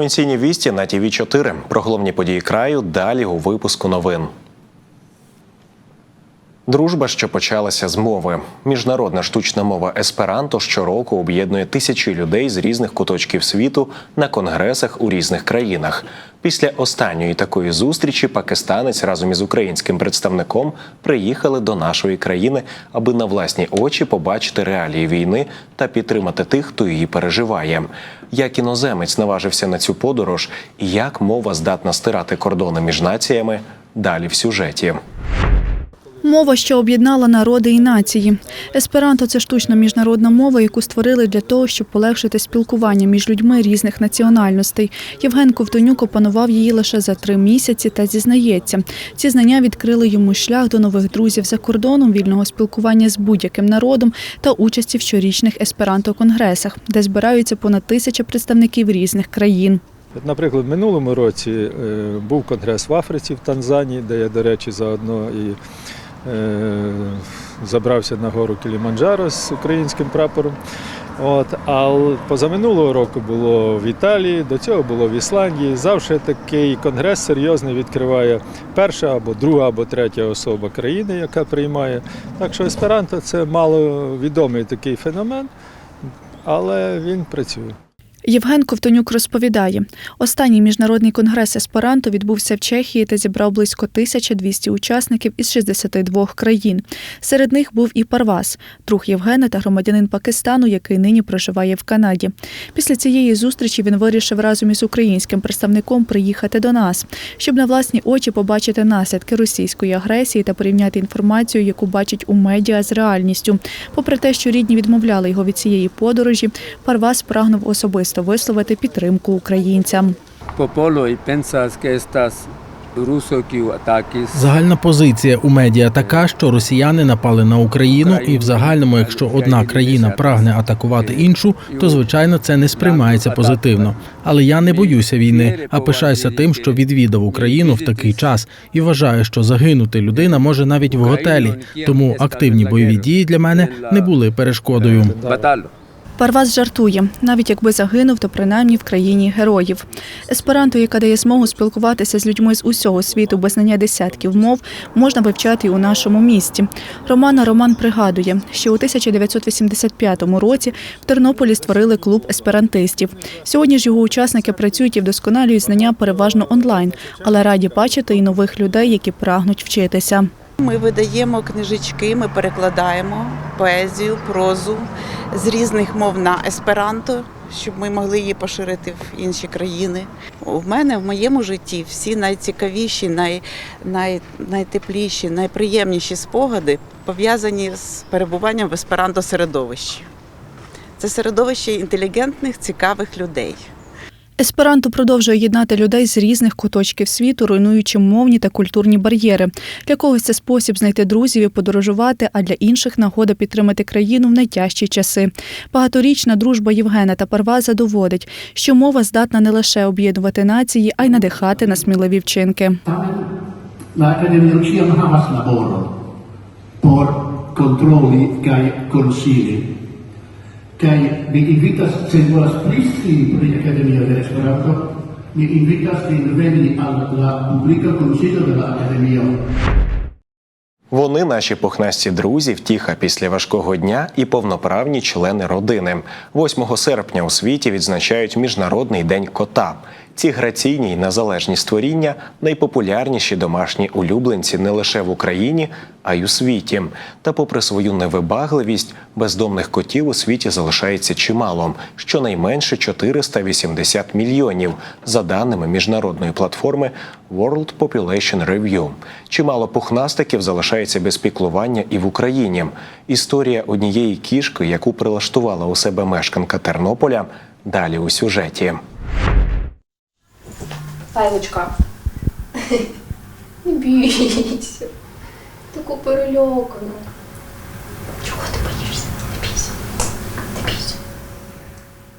Провінційні вісті на ТІВІ 4 Про головні події краю далі у випуску новин. Дружба, що почалася з мови. Міжнародна штучна мова есперанто щороку об'єднує тисячі людей з різних куточків світу на конгресах у різних країнах. Після останньої такої зустрічі пакистанець разом із українським представником приїхали до нашої країни, аби на власні очі побачити реалії війни та підтримати тих, хто її переживає. Як іноземець наважився на цю подорож, і як мова здатна стирати кордони між націями далі в сюжеті. Мова, що об'єднала народи і нації. Есперанто це штучна міжнародна мова, яку створили для того, щоб полегшити спілкування між людьми різних національностей. Євген Ковтонюк опанував її лише за три місяці та зізнається, ці знання відкрили йому шлях до нових друзів за кордоном, вільного спілкування з будь-яким народом та участі в щорічних есперанто-конгресах, де збираються понад тисяча представників різних країн. Наприклад, в минулому році е, був конгрес в Африці, в Танзанії, де я, до речі, заодно і забрався на гору Кіліманджаро з українським прапором. От, а позаминулого року було в Італії, до цього було в Ісландії. Завжди такий конгрес серйозний відкриває перша або друга, або третя особа країни, яка приймає. Так що есперанто це маловідомий такий феномен, але він працює. Євген Ковтонюк розповідає, останній міжнародний конгрес есперанто відбувся в Чехії та зібрав близько 1200 учасників із 62 країн. Серед них був і Парвас, друг Євгена та громадянин Пакистану, який нині проживає в Канаді. Після цієї зустрічі він вирішив разом із українським представником приїхати до нас, щоб на власні очі побачити наслідки російської агресії та порівняти інформацію, яку бачить у медіа з реальністю. Попри те, що рідні відмовляли його від цієї подорожі, Парвас прагнув особисто висловити підтримку українцям. Загальна позиція у медіа така, що росіяни напали на Україну, і в загальному, якщо одна країна прагне атакувати іншу, то звичайно це не сприймається позитивно. Але я не боюся війни, а пишаюся тим, що відвідав Україну в такий час і вважаю, що загинути людина може навіть в готелі. Тому активні бойові дії для мене не були перешкодою. Парвас жартує, навіть якби загинув, то принаймні в країні героїв. Есперанто, яка дає змогу спілкуватися з людьми з усього світу без знання десятків мов, можна вивчати і у нашому місті. Романа Роман пригадує, що у 1985 році в Тернополі створили клуб есперантистів. Сьогодні ж його учасники працюють і вдосконалюють знання переважно онлайн, але раді бачити і нових людей, які прагнуть вчитися. Ми видаємо книжечки, ми перекладаємо поезію, прозу з різних мов на есперанто, щоб ми могли її поширити в інші країни. У мене в моєму житті всі найцікавіші, най, най, найтепліші, найприємніші спогади пов'язані з перебуванням в есперанто середовищі. Це середовище інтелігентних, цікавих людей. Есперанто продовжує єднати людей з різних куточків світу, руйнуючи мовні та культурні бар'єри. Для когось це спосіб знайти друзів і подорожувати, а для інших нагода підтримати країну в найтяжчі часи. Багаторічна дружба Євгена та Парваза доводить, що мова здатна не лише об'єднувати нації, а й надихати на сміливі вчинки. Por controlli che consigli. Che mi invitas, se volas pri per de Esperanto, mi invitas vin veni alla de la dell'Accademia. Вони наші пухнасті друзі, втіха після важкого дня і повноправні члени родини. 8 серпня у світі відзначають Міжнародний день кота. Ці граційні й незалежні створіння найпопулярніші домашні улюбленці не лише в Україні, а й у світі. Та, попри свою невибагливість, бездомних котів у світі залишається чимало, щонайменше 480 мільйонів, за даними міжнародної платформи World Population Review. Чимало пухнастиків залишається без піклування і в Україні. Історія однієї кішки, яку прилаштувала у себе мешканка Тернополя, далі у сюжеті. Сайлочка. Не бійся. Таку перелякану. Чого ти боїшся? Не бійся. Не бійся.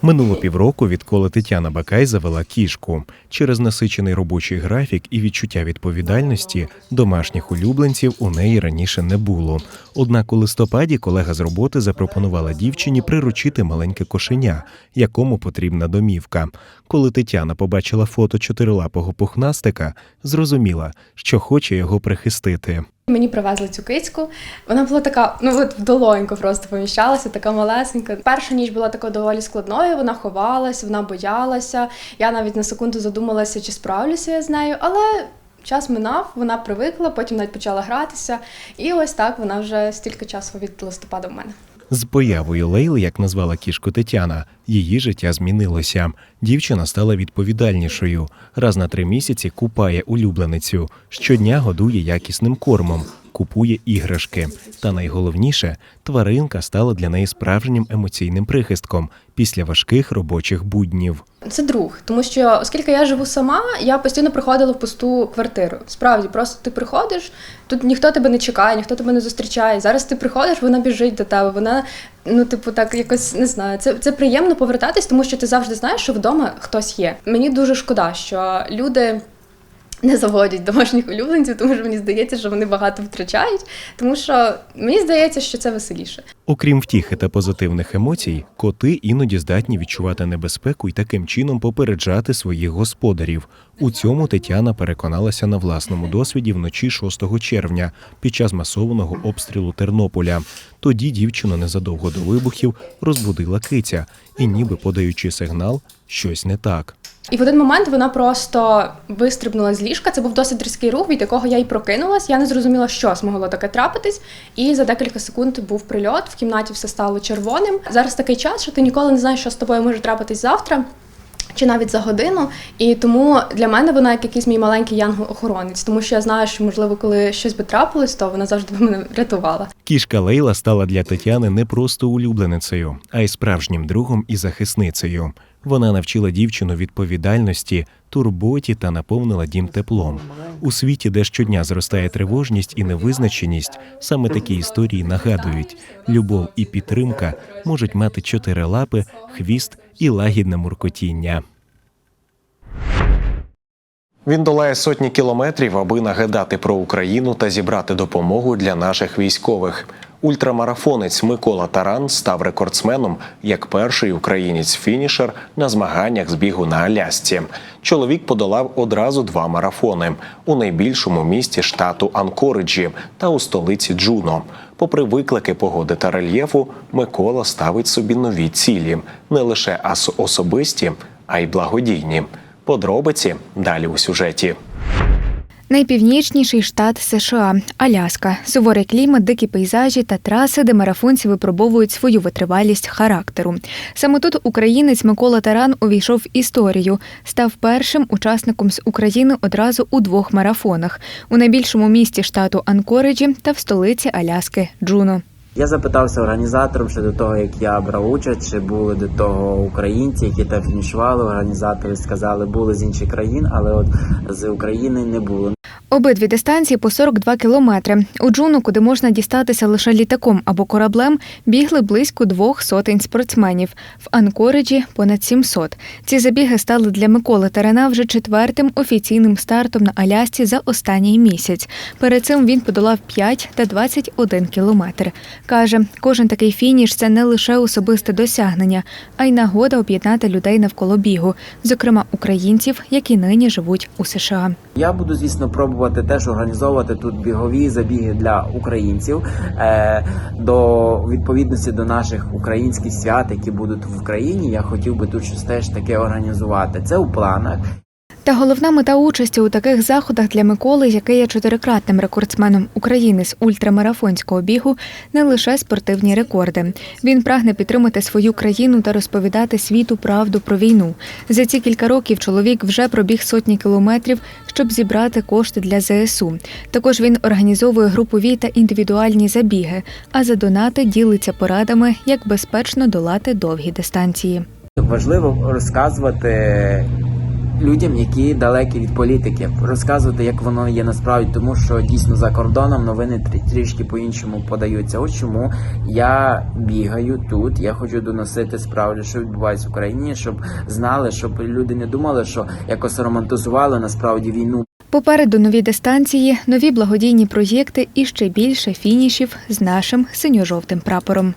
Минуло півроку, відколи Тетяна Бакай завела кішку. Через насичений робочий графік і відчуття відповідальності домашніх улюбленців у неї раніше не було. Однак у листопаді колега з роботи запропонувала дівчині приручити маленьке кошеня, якому потрібна домівка. Коли Тетяна побачила фото чотирилапого пухнастика, зрозуміла, що хоче його прихистити. Мені привезли цю кицьку. Вона була така, ну от в долоньку просто поміщалася, така малесенька. Перша ніч була така доволі складною. Вона ховалась, вона боялася. Я навіть на секунду задумалася, чи справлюся я з нею, але. Час минав, вона привикла, потім навіть почала гратися, і ось так вона вже стільки часу від листопада в мене. З появою Лейли, як назвала кішку Тетяна, її життя змінилося. Дівчина стала відповідальнішою. Раз на три місяці купає улюбленицю, щодня годує якісним кормом, купує іграшки. Та найголовніше, тваринка стала для неї справжнім емоційним прихистком після важких робочих буднів. Це друг, тому що оскільки я живу сама, я постійно приходила в пусту квартиру. Справді, просто ти приходиш, тут ніхто тебе не чекає, ніхто тебе не зустрічає. Зараз ти приходиш, вона біжить до тебе. Вона, ну, типу, так якось не знаю. Це, це приємно повертатись, тому що ти завжди знаєш, що вдома хтось є. Мені дуже шкода, що люди. Не заводять домашніх улюбленців, тому що мені здається, що вони багато втрачають, тому що мені здається, що це веселіше. Окрім втіхи та позитивних емоцій, коти іноді здатні відчувати небезпеку і таким чином попереджати своїх господарів. У цьому Тетяна переконалася на власному досвіді вночі 6 червня під час масованого обстрілу Тернополя. Тоді дівчину незадовго до вибухів розбудила киця і, ніби подаючи сигнал, щось не так. І в один момент вона просто вистрибнула з ліжка. Це був досить різкий рух, від якого я й прокинулась. Я не зрозуміла, що змогло таке трапитись. І за декілька секунд був прильот. В кімнаті все стало червоним. Зараз такий час, що ти ніколи не знаєш, що з тобою може трапитись завтра. Чи навіть за годину, і тому для мене вона як якийсь мій маленький янгол-охоронець, тому що я знаю, що можливо, коли щось би трапилось, то вона завжди б мене рятувала. Кішка Лейла стала для Тетяни не просто улюбленицею, а й справжнім другом і захисницею. Вона навчила дівчину відповідальності, турботі та наповнила дім теплом. У світі, де щодня зростає тривожність і невизначеність, саме такі історії нагадують: любов і підтримка можуть мати чотири лапи, хвіст і лагідне муркотіння. Він долає сотні кілометрів, аби нагадати про Україну та зібрати допомогу для наших військових. Ультрамарафонець Микола Таран став рекордсменом як перший українець-фінішер на змаганнях з бігу на Алясці. Чоловік подолав одразу два марафони у найбільшому місті штату Анкориджі та у столиці Джуно. Попри виклики погоди та рельєфу, Микола ставить собі нові цілі не лише особисті, а й благодійні. Подробиці далі у сюжеті. Найпівнічніший штат США Аляска, суворий клімат, дикі пейзажі та траси, де марафонці випробовують свою витривалість характеру. Саме тут українець Микола Таран увійшов в історію, став першим учасником з України одразу у двох марафонах у найбільшому місті штату Анкориджі та в столиці Аляски Джуно. Я запитався організатором ще до того, як я брав участь, чи були до того українці, які там фінішували. Організатори сказали, були з інших країн, але от з України не було. Обидві дистанції по 42 кілометри. У Джуну, куди можна дістатися лише літаком або кораблем, бігли близько двох сотень спортсменів. В Анкориджі понад 700. Ці забіги стали для Миколи Тарана вже четвертим офіційним стартом на Алясці за останній місяць. Перед цим він подолав 5 та 21 кілометр. Каже, кожен такий фініш це не лише особисте досягнення, а й нагода об'єднати людей навколо бігу, зокрема українців, які нині живуть у США. Я буду, звісно, пробувати теж організовувати тут бігові забіги для українців е, до відповідності до наших українських свят, які будуть в Україні. Я хотів би тут щось теж таке організувати. Це у планах. Та головна мета участі у таких заходах для Миколи, який є чотирикратним рекордсменом України з ультрамарафонського бігу, не лише спортивні рекорди. Він прагне підтримати свою країну та розповідати світу правду про війну. За ці кілька років чоловік вже пробіг сотні кілометрів, щоб зібрати кошти для ЗСУ. Також він організовує групові та індивідуальні забіги, а за донати ділиться порадами, як безпечно долати довгі дистанції. Важливо розказувати людям, які далекі від політики, розказувати, як воно є насправді, тому що дійсно за кордоном новини трі- трішки по-іншому подаються. От чому я бігаю тут. Я хочу доносити справді, що відбувається в Україні, щоб знали, щоб люди не думали, що якось романтизували насправді війну. Попереду нові дистанції, нові благодійні проєкти і ще більше фінішів з нашим синьо-жовтим прапором.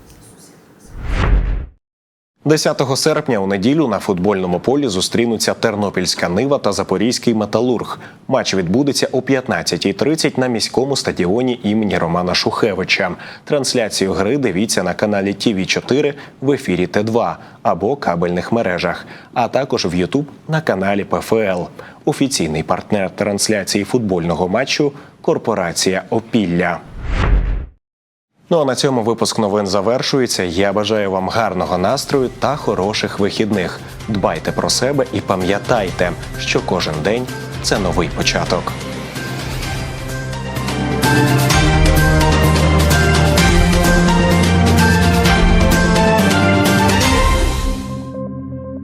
10 серпня у неділю на футбольному полі зустрінуться Тернопільська Нива та Запорізький Металург. Матч відбудеться о 15.30 на міському стадіоні імені Романа Шухевича. Трансляцію гри дивіться на каналі tv 4 в ефірі Т2 або кабельних мережах, а також в Ютуб на каналі ПФЛ. Офіційний партнер трансляції футбольного матчу корпорація Опілля. Ну а на цьому випуск новин завершується. Я бажаю вам гарного настрою та хороших вихідних. Дбайте про себе і пам'ятайте, що кожен день це новий початок.